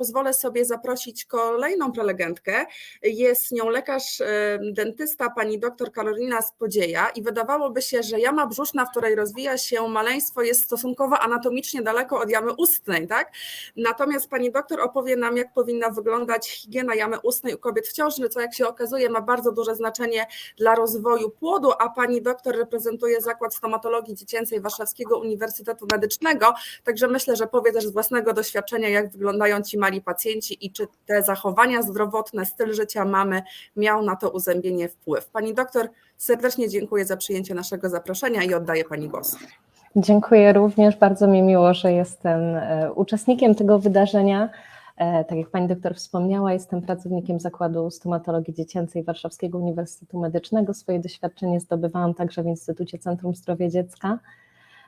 pozwolę sobie zaprosić kolejną prelegentkę. Jest nią lekarz e, dentysta pani dr Karolina Spodzieja i wydawałoby się, że jama brzuszna, w której rozwija się maleństwo jest stosunkowo anatomicznie daleko od jamy ustnej, tak? Natomiast pani doktor opowie nam, jak powinna wyglądać higiena jamy ustnej u kobiet w ciąży, co jak się okazuje ma bardzo duże znaczenie dla rozwoju płodu, a pani doktor reprezentuje Zakład Stomatologii Dziecięcej Warszawskiego Uniwersytetu Medycznego, także myślę, że powie też z własnego doświadczenia, jak wyglądają ci pacjenci i czy te zachowania zdrowotne, styl życia mamy miał na to uzębienie wpływ. Pani doktor, serdecznie dziękuję za przyjęcie naszego zaproszenia i oddaję Pani głos. Dziękuję również, bardzo mi miło, że jestem e, uczestnikiem tego wydarzenia. E, tak jak pani doktor wspomniała, jestem pracownikiem Zakładu Stomatologii Dziecięcej Warszawskiego Uniwersytetu Medycznego. Swoje doświadczenie zdobywałam także w Instytucie Centrum Zdrowia Dziecka.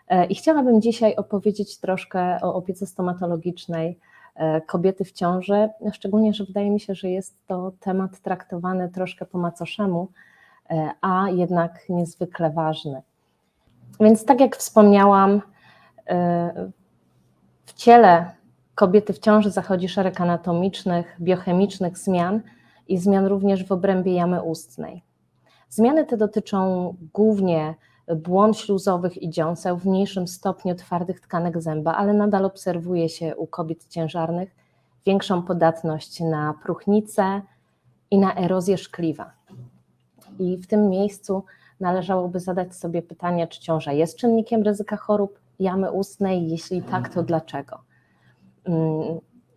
E, I chciałabym dzisiaj opowiedzieć troszkę o opiece stomatologicznej kobiety w ciąży, szczególnie, że wydaje mi się, że jest to temat traktowany troszkę po macoszemu, a jednak niezwykle ważny. Więc tak jak wspomniałam, w ciele kobiety w ciąży zachodzi szereg anatomicznych, biochemicznych zmian i zmian również w obrębie jamy ustnej. Zmiany te dotyczą głównie błon śluzowych i dziąseł, w mniejszym stopniu twardych tkanek zęba, ale nadal obserwuje się u kobiet ciężarnych większą podatność na próchnicę i na erozję szkliwa. I w tym miejscu należałoby zadać sobie pytanie, czy ciąża jest czynnikiem ryzyka chorób jamy ustnej, jeśli tak, to dlaczego?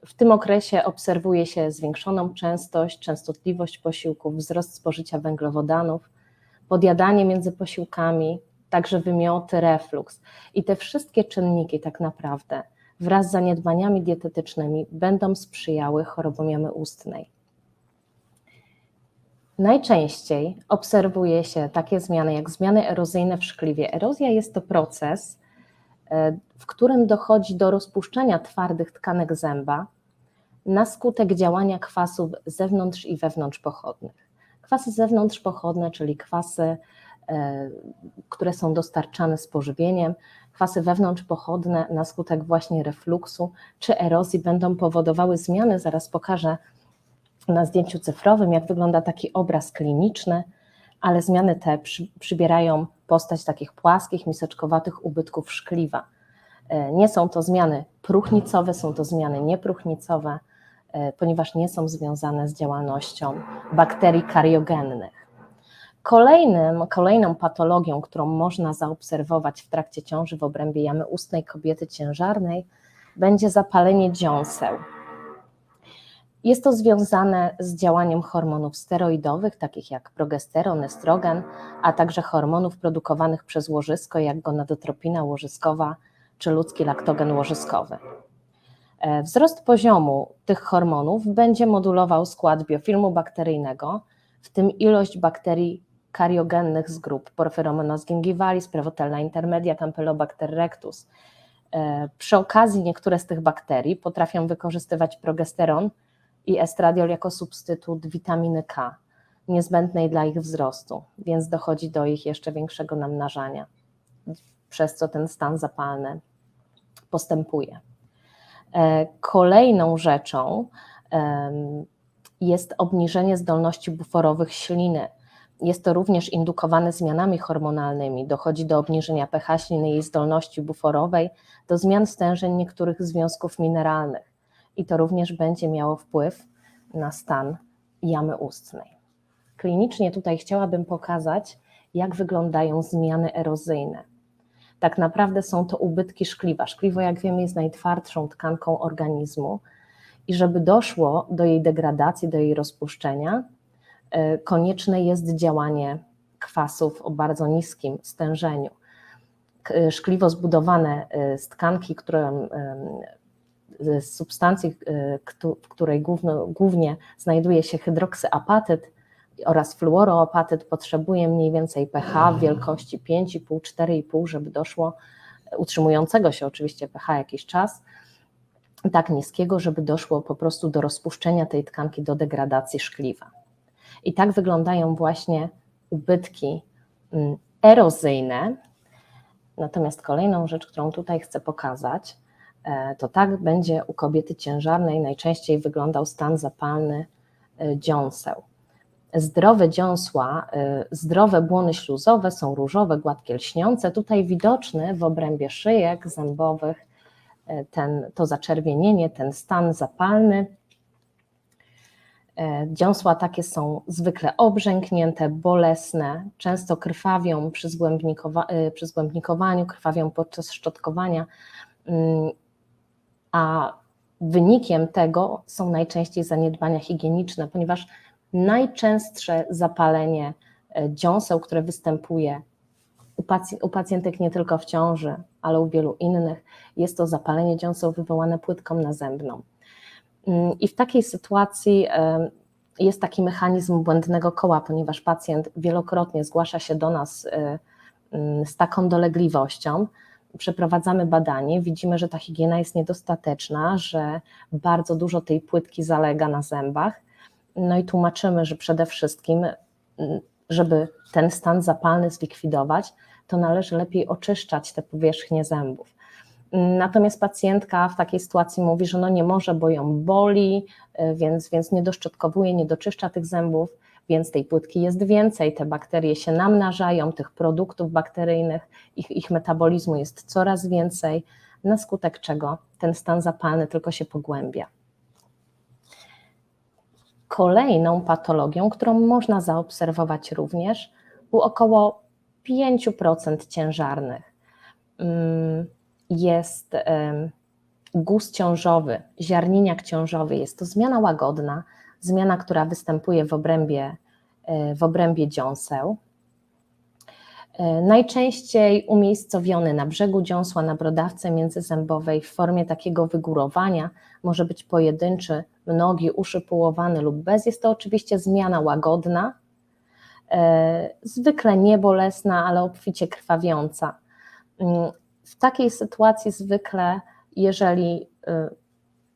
W tym okresie obserwuje się zwiększoną częstość, częstotliwość posiłków, wzrost spożycia węglowodanów, podjadanie między posiłkami, także wymioty, refluks. I te wszystkie czynniki tak naprawdę wraz z zaniedbaniami dietetycznymi będą sprzyjały chorobom jamy ustnej. Najczęściej obserwuje się takie zmiany jak zmiany erozyjne w szkliwie. Erozja jest to proces, E, w którym dochodzi do rozpuszczania twardych tkanek zęba na skutek działania kwasów zewnątrz i wewnątrzpochodnych. Kwasy zewnątrzpochodne, czyli kwasy, e, które są dostarczane z pożywieniem, kwasy wewnątrzpochodne na skutek właśnie refluksu czy erozji będą powodowały zmiany. Zaraz pokażę na zdjęciu cyfrowym, jak wygląda taki obraz kliniczny, ale zmiany te przy, przybierają postać takich płaskich, miseczkowatych ubytków szkliwa. E, nie są to zmiany próchnicowe, są to zmiany niepróchnicowe, ponieważ nie są związane z działalnością bakterii kariogennych. Kolejnym, kolejną patologią, którą można zaobserwować w trakcie ciąży w obrębie jamy ustnej kobiety ciężarnej, będzie zapalenie dziąseł. Jest to związane z działaniem hormonów steroidowych, takich jak progesteron, estrogen, a także hormonów produkowanych przez łożysko, jak gonadotropina łożyskowa czy ludzki laktogen łożyskowy. E, wzrost poziomu tych hormonów będzie modulował skład biofilmu bakteryjnego, w tym ilość bakterii kariogennych z grup Porphyromonas gingivalis, Prevotella intermedia, Campylobacter rectus. E, przy okazji niektóre z tych bakterii potrafią wykorzystywać progesteron i estradiol jako substytut witaminy K, niezbędnej dla ich wzrostu, więc dochodzi do ich jeszcze większego namnażania, przez co ten stan zapalny postępuje. E, kolejną rzeczą jest obniżenie zdolności buforowych śliny. Jest to również indukowane zmianami hormonalnymi. Dochodzi do obniżenia pH śliny jej zdolności buforowej, do zmian stężeń niektórych związków mineralnych i to również będzie miało wpływ na stan jamy ustnej. Klinicznie tutaj chciałabym pokazać, jak wyglądają zmiany erozyjne. Tak naprawdę są to ubytki szkliwa. Szkliwo, jak wiemy, jest najtwardszą tkanką organizmu i żeby doszło do jej degradacji, do jej rozpuszczenia, e, konieczne jest działanie kwasów o bardzo niskim stężeniu. Szkliwo zbudowane e, z tkanki, które z substancji, e, w której głównie znajduje się hydroksyapatyt oraz fluoroapatyt, potrzebuje mniej więcej pH w wielkości 5,5, 4,5, żeby doszło, utrzymującego się oczywiście pH jakiś czas, tak niskiego, żeby doszło po prostu do rozpuszczenia tej tkanki, do degradacji szkliwa. I tak wyglądają właśnie ubytki mm, erozyjne. Natomiast kolejną rzecz, którą tutaj chcę pokazać, e, to tak będzie u kobiety ciężarnej najczęściej wyglądał stan zapalny e, dziąseł. Zdrowe dziąsła, e, zdrowe błony śluzowe są różowe, gładkie, lśniące. Tutaj widoczny w obrębie szyjek zębowych e, ten, to zaczerwienienie, ten stan zapalny. E, Dziąsła takie są zwykle obrzęknięte, bolesne, często krwawią przy, zgłębnikowa- przy zgłębnikowaniu, krwawią podczas szczotkowania, mm, a wynikiem tego są najczęściej zaniedbania higieniczne, ponieważ najczęstsze zapalenie e, dziąseł, które występuje u, u pacjentek nie tylko w ciąży, ale u wielu innych, jest to zapalenie dziąseł wywołane płytką nazębną. Mm, I w takiej sytuacji em, jest taki mechanizm błędnego koła, ponieważ pacjent wielokrotnie zgłasza się do nas e, mm, z taką dolegliwością. Przeprowadzamy badanie, widzimy, że ta higiena jest niedostateczna, że bardzo dużo tej płytki zalega na zębach. No i tłumaczymy, że przede wszystkim, mm, żeby ten stan zapalny zlikwidować, to należy lepiej oczyszczać te powierzchnie zębów. Natomiast pacjentka w takiej sytuacji mówi, że no nie może, bo ją boli, y, więc, więc nie doszczotkowuje, nie doczyszcza tych zębów, więc tej płytki jest więcej, te bakterie się namnażają, tych produktów bakteryjnych, ich, ich metabolizmu jest coraz więcej, na skutek czego ten stan zapalny tylko się pogłębia. Kolejną patologią, którą można zaobserwować również u około 5% ciężarnych, mm, jest guz ciążowy, ziarniniak ciążowy. Jest to zmiana łagodna, zmiana, która występuje w obrębie, e, w obrębie dziąseł. E, Najczęściej umiejscowiony na brzegu dziąsła, na brodawce międzyzębowej w formie takiego wygórowania, może być pojedynczy, mnogi, uszy połowane lub bez. Jest to oczywiście zmiana łagodna, e, zwykle niebolesna, ale obficie krwawiąca. Mm, W takiej sytuacji zwykle, jeżeli y,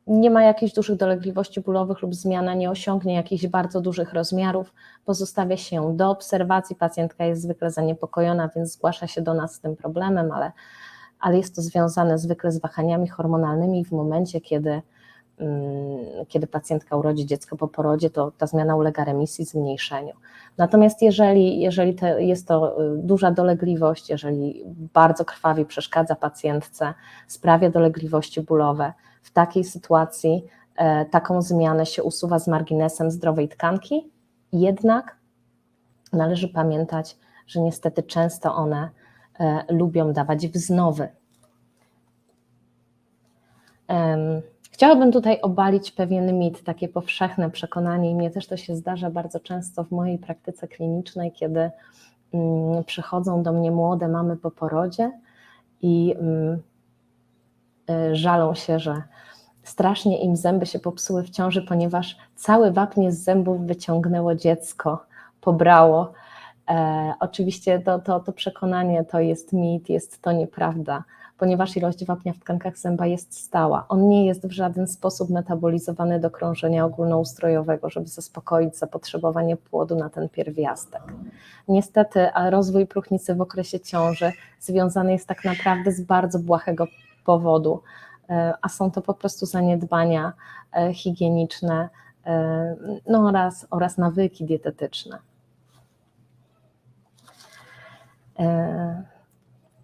nie ma jakichś dużych dolegliwości bólowych lub zmiana nie osiągnie jakichś bardzo dużych rozmiarów, pozostawia się do obserwacji. Pacjentka jest zwykle zaniepokojona, więc zgłasza się do nas z tym problemem, ale, ale jest to związane zwykle z wahaniami hormonalnymi. W momencie, kiedy, mm, kiedy pacjentka urodzi dziecko po porodzie, to ta zmiana ulega remisji, zmniejszeniu. Natomiast jeżeli, jeżeli jest to y, duża dolegliwość, jeżeli bardzo krwawi, przeszkadza pacjentce, sprawia dolegliwości bólowe, w takiej sytuacji e, taką zmianę się usuwa z marginesem zdrowej tkanki, jednak należy pamiętać, że niestety często one e, lubią dawać wznowy. Chciałabym tutaj obalić pewien mit, takie powszechne przekonanie, i mnie też to się zdarza bardzo często w mojej praktyce klinicznej, kiedy mm, przychodzą do mnie młode mamy po porodzie i mm, żalą się, że strasznie im zęby się popsuły w ciąży, ponieważ cały wapnie z zębów wyciągnęło dziecko, pobrało. E, oczywiście to, to, to przekonanie to jest mit, jest to nieprawda, ponieważ ilość wapnia w tkankach zęba jest stała. On nie jest w żaden sposób metabolizowany do krążenia ogólnoustrojowego, żeby zaspokoić zapotrzebowanie płodu na ten pierwiastek. Niestety, a rozwój próchnicy w okresie ciąży związany jest tak naprawdę z bardzo błahego powodu, e, a są to po prostu zaniedbania e, higieniczne e, no oraz, oraz nawyki dietetyczne.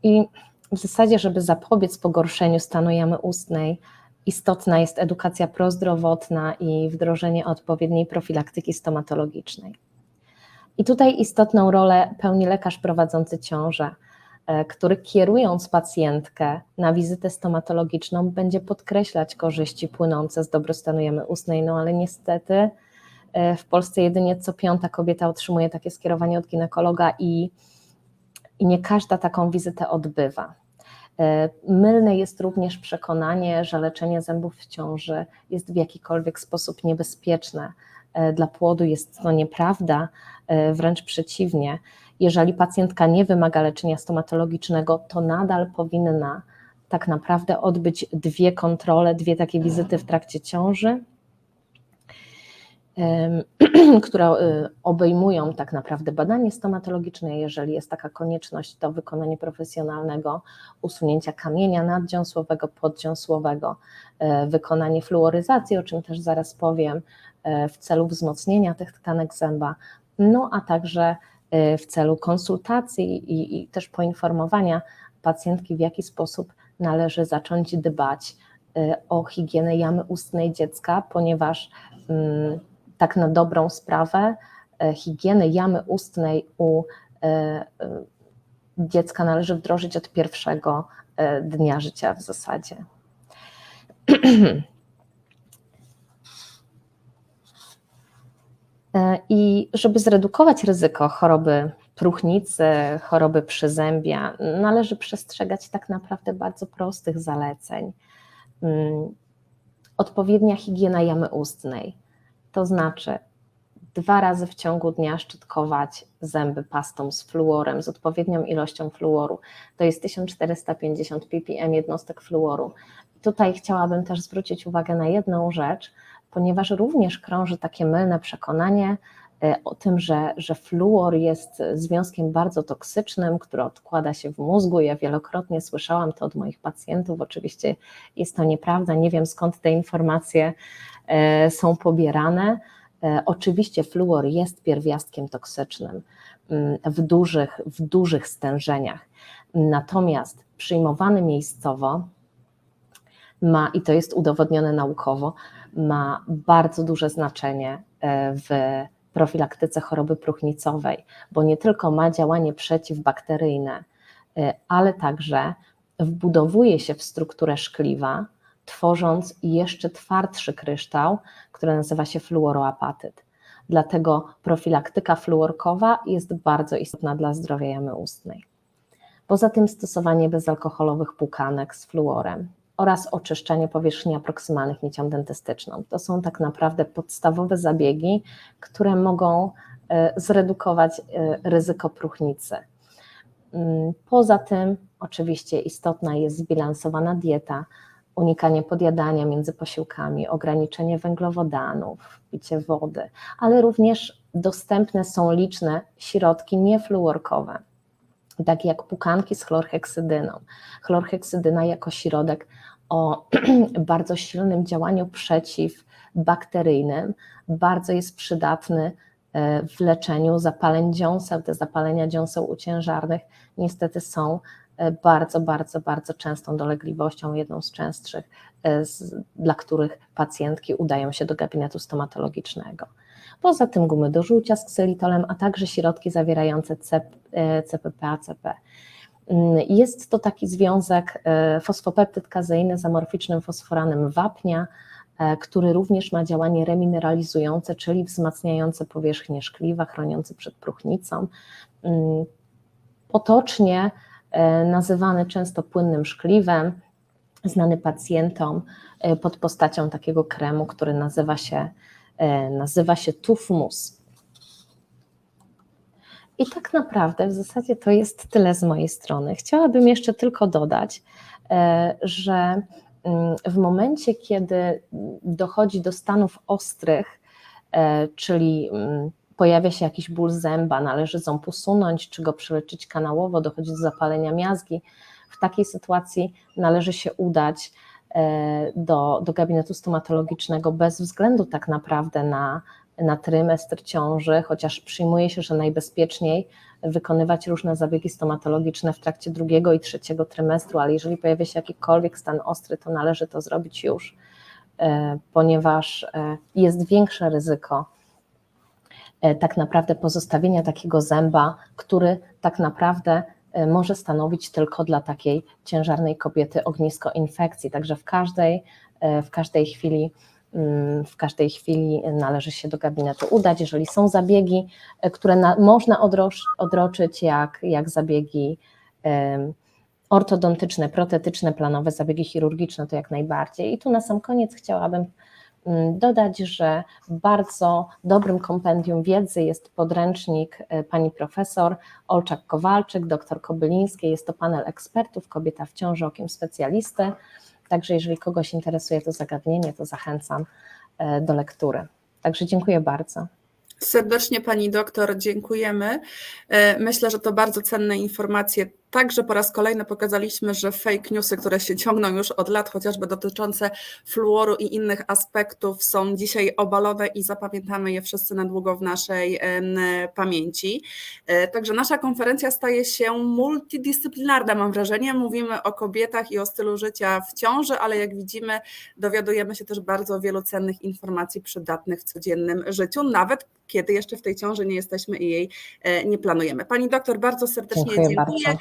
I w zasadzie, żeby zapobiec pogorszeniu stanu jamy ustnej, istotna jest edukacja prozdrowotna i wdrożenie odpowiedniej profilaktyki stomatologicznej. I tutaj istotną rolę pełni lekarz prowadzący ciążę, który kierując pacjentkę na wizytę stomatologiczną będzie podkreślać korzyści płynące z dobrostanu jamy ustnej, no ale niestety e, w Polsce jedynie co piąta kobieta otrzymuje takie skierowanie od ginekologa i i nie każda taką wizytę odbywa. E, Mylne jest również przekonanie, że leczenie zębów w ciąży jest w jakikolwiek sposób niebezpieczne e, dla płodu. Jest to nieprawda, e, wręcz przeciwnie. Jeżeli pacjentka nie wymaga leczenia stomatologicznego, to nadal powinna tak naprawdę odbyć dwie kontrole, dwie takie wizyty w trakcie ciąży. które y, obejmują tak naprawdę badanie stomatologiczne, jeżeli jest taka konieczność, to wykonanie profesjonalnego usunięcia kamienia naddziąsłowego, poddziąsłowego, e, wykonanie fluoryzacji, o czym też zaraz powiem, e, w celu wzmocnienia tych tkanek zęba, no a także w celu konsultacji i, i też poinformowania pacjentki, w jaki sposób należy zacząć dbać e, o higienę jamy ustnej dziecka, ponieważ mm, tak na dobrą sprawę e, higieny jamy ustnej u dziecka należy wdrożyć od pierwszego dnia życia w zasadzie. I żeby zredukować ryzyko choroby próchnicy, choroby przyzębia, należy przestrzegać tak naprawdę bardzo prostych zaleceń. Mm, Odpowiednia higiena jamy ustnej, to znaczy dwa razy w ciągu dnia szczotkować zęby pastą z fluorem, z odpowiednią ilością fluoru. To jest 1450 ppm jednostek fluoru. Tutaj chciałabym też zwrócić uwagę na jedną rzecz, ponieważ również krąży takie mylne przekonanie e, o tym, że, że fluor jest związkiem bardzo toksycznym, który odkłada się w mózgu. Ja wielokrotnie słyszałam to od moich pacjentów. Oczywiście jest to nieprawda, nie wiem skąd te informacje e, są pobierane. E, Oczywiście fluor jest pierwiastkiem toksycznym mm, w dużych, w dużych stężeniach, natomiast przyjmowany miejscowo ma, i to jest udowodnione naukowo, ma bardzo duże znaczenie e, w profilaktyce choroby próchnicowej, bo nie tylko ma działanie przeciwbakteryjne, e, ale także wbudowuje się w strukturę szkliwa, tworząc jeszcze twardszy kryształ, który nazywa się fluoroapatyt. Dlatego profilaktyka fluorkowa jest bardzo istotna dla zdrowia jamy ustnej. Poza tym stosowanie bezalkoholowych płukanek z fluorem oraz oczyszczanie powierzchni aproksymalnych nicią dentystyczną. To są tak naprawdę podstawowe zabiegi, które mogą e, zredukować e, ryzyko próchnicy. Mm, Poza tym, oczywiście, istotna jest zbilansowana dieta, unikanie podjadania między posiłkami, ograniczenie węglowodanów, picie wody, ale również dostępne są liczne środki niefluorkowe, takie jak pukanki z chlorheksydyną. Chlorheksydyna jako środek o bardzo silnym działaniu przeciwbakteryjnym, bardzo jest przydatny e, w leczeniu zapaleń dziąseł. Te zapalenia dziąseł uciężarnych niestety są e, bardzo, bardzo, bardzo częstą dolegliwością, jedną z częstszych, e, dla których pacjentki udają się do gabinetu stomatologicznego. Poza tym gumy do żółcia z ksylitolem, a także środki zawierające CP, CPP, ACP. Mm, Jest to taki związek e, fosfopeptyd kazeiny z amorficznym fosforanem wapnia, e, który również ma działanie remineralizujące, czyli wzmacniające powierzchnię szkliwa, chroniące przed próchnicą. Mm, Potocznie e, nazywany często płynnym szkliwem, znany pacjentom e, pod postacią takiego kremu, który nazywa się, e, nazywa się Tufmus. I tak naprawdę w zasadzie to jest tyle z mojej strony. Chciałabym jeszcze tylko dodać, e, że mm, w momencie, kiedy dochodzi do stanów ostrych, e, czyli mm, pojawia się jakiś ból zęba, należy ząb usunąć, czy go przeleczyć kanałowo, dochodzi do zapalenia miazgi, w takiej sytuacji należy się udać e, do, do gabinetu stomatologicznego bez względu tak naprawdę na, na trymestr ciąży, chociaż przyjmuje się, że najbezpieczniej wykonywać różne zabiegi stomatologiczne w trakcie drugiego i trzeciego trymestru, ale jeżeli pojawia się jakikolwiek stan ostry, to należy to zrobić już, e, ponieważ e, jest większe ryzyko e, tak naprawdę pozostawienia takiego zęba, który tak naprawdę e, może stanowić tylko dla takiej ciężarnej kobiety ognisko infekcji. Także w każdej, e, w każdej chwili mm, w każdej chwili należy się do gabinetu udać. Jeżeli są zabiegi, e, które na, można odroż, odroczyć, jak, jak zabiegi ortodontyczne, protetyczne, planowe, zabiegi chirurgiczne, to jak najbardziej. I tu na sam koniec chciałabym dodać, że bardzo dobrym kompendium wiedzy jest podręcznik e, pani profesor Olczak-Kowalczyk, dr Kobylińskiej. Jest to panel ekspertów, kobieta w ciąży okiem specjalisty. Także jeżeli kogoś interesuje to zagadnienie, to zachęcam e, do lektury. Także dziękuję bardzo. Serdecznie Pani doktor dziękujemy. E, Myślę, że to bardzo cenne informacje. Także po raz kolejny pokazaliśmy, że fake newsy, które się ciągną już od lat, chociażby dotyczące fluoru i innych aspektów, są dzisiaj obalone i zapamiętamy je wszyscy na długo w naszej pamięci. E, Także nasza konferencja staje się multidyscyplinarna, mam wrażenie. Mówimy o kobietach i o stylu życia w ciąży, ale jak widzimy, dowiadujemy się też bardzo wielu cennych informacji przydatnych w codziennym życiu, nawet kiedy jeszcze w tej ciąży nie jesteśmy i jej e, nie planujemy. Pani doktor, bardzo serdecznie Dziękuję dziękuję.